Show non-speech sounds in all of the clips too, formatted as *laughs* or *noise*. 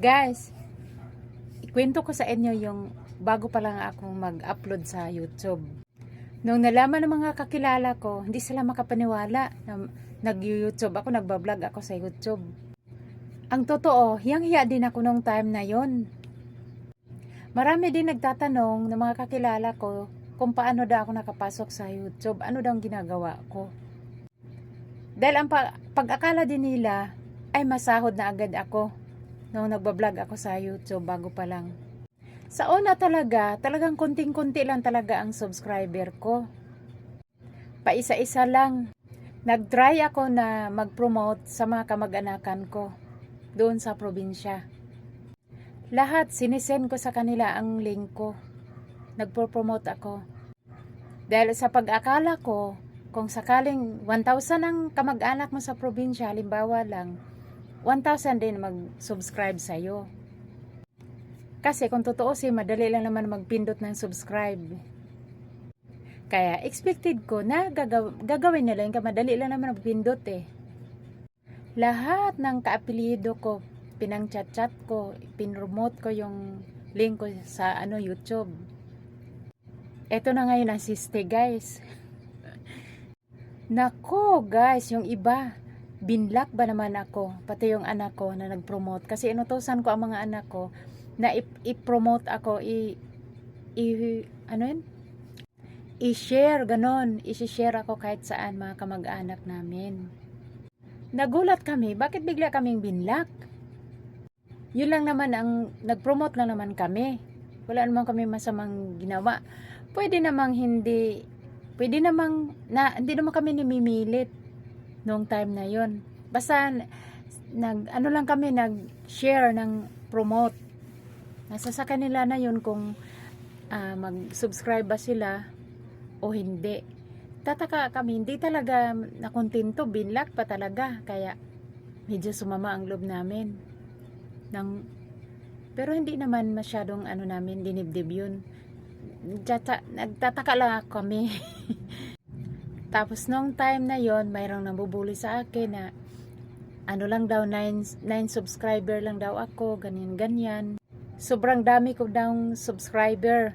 Guys, ikwento ko sa inyo yung bago pa lang akong mag-upload sa YouTube. Nung nalaman ng mga kakilala ko, hindi sila makapaniwala na nag-YouTube ako, nagbablog ako sa YouTube. Ang totoo, hiyang-hiya din ako nung time na yon. Marami din nagtatanong ng mga kakilala ko kung paano daw ako nakapasok sa YouTube, ano daw ang ginagawa ko. Dahil ang pa- pag-akala din nila ay masahod na agad ako nung nagbablog ako sa YouTube bago pa lang. Sa una talaga, talagang konting-konti lang talaga ang subscriber ko. Paisa-isa lang. Nag-try ako na mag-promote sa mga kamag-anakan ko doon sa probinsya. Lahat sinisend ko sa kanila ang link ko. Nagpo-promote ako. Dahil sa pag-akala ko, kung sakaling 1,000 ang kamag-anak mo sa probinsya, halimbawa lang, 1,000 din mag-subscribe sa'yo. Kasi kung totoo si madali lang naman magpindot ng subscribe. Kaya expected ko na gagaw- gagawin nila yung madali lang naman magpindot eh. Lahat ng kaapelyido ko, pinang-chat-chat ko, pinromote ko yung link ko sa ano YouTube. Ito na ngayon ang siste guys. *laughs* Nako guys, yung iba, binlock ba naman ako, pati yung anak ko na nag-promote. Kasi inutosan ko ang mga anak ko na i-promote ako, i, i ano yun? I-share, ganon. I-share ako kahit saan mga kamag-anak namin. Nagulat kami, bakit bigla kaming binlock? Yun lang naman ang, nag-promote lang naman kami. Wala naman kami masamang ginawa. Pwede namang hindi, pwede namang, na, hindi naman kami nimimilit noong time na yon. Basta, nag, ano lang kami, nag-share ng promote. Nasa sa kanila na yun kung ah, mag-subscribe ba sila o hindi. Tataka kami, hindi talaga nakontento, binlock pa talaga. Kaya, medyo sumama ang loob namin. Nang, pero hindi naman masyadong ano namin, dinibdib yun. Nagtata, nagtataka lang kami. *laughs* Tapos nung time na yon mayroong nambubuli sa akin na ano lang daw, 9, 9 subscriber lang daw ako, ganyan ganyan. Sobrang dami ko daw subscriber,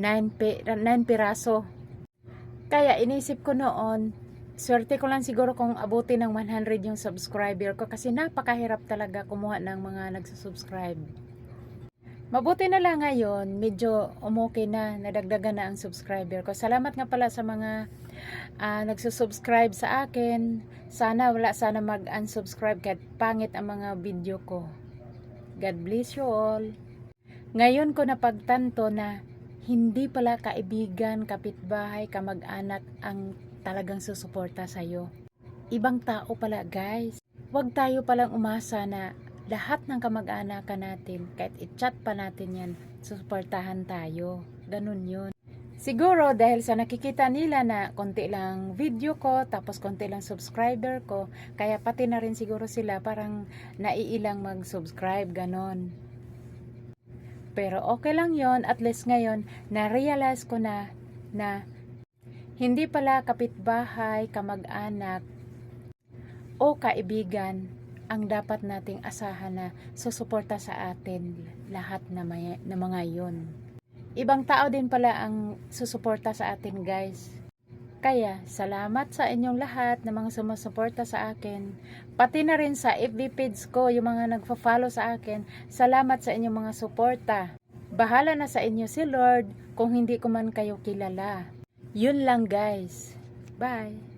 9, pi, 9 piraso. Kaya inisip ko noon, swerte ko lang siguro kung abutin ng 100 yung subscriber ko kasi napakahirap talaga kumuha ng mga nagsusubscribe. Mabuti na lang ngayon, medyo umokay na, nadagdagan na ang subscriber ko. Salamat nga pala sa mga ah, nagsusubscribe sa akin. Sana wala sana mag-unsubscribe kahit pangit ang mga video ko. God bless you all. Ngayon ko napagtanto na hindi pala kaibigan, kapitbahay, kamag-anak ang talagang susuporta sa'yo. Ibang tao pala guys. Huwag tayo palang umasa na lahat ng kamag-anakan natin, kahit i-chat pa natin yan, susuportahan tayo. Ganun yun. Siguro dahil sa nakikita nila na konti lang video ko, tapos konti lang subscriber ko, kaya pati na rin siguro sila parang naiilang mag-subscribe, ganon. Pero okay lang yon at least ngayon, na-realize ko na na hindi pala kapitbahay, kamag-anak, o kaibigan ang dapat nating asahan na susuporta sa atin lahat na, may, na mga yon. Ibang tao din pala ang susuporta sa atin guys. Kaya, salamat sa inyong lahat na mga sumusuporta sa akin. Pati na rin sa FB page ko, yung mga nagfa-follow sa akin. Salamat sa inyong mga suporta. Bahala na sa inyo si Lord kung hindi ko man kayo kilala. Yun lang guys. Bye!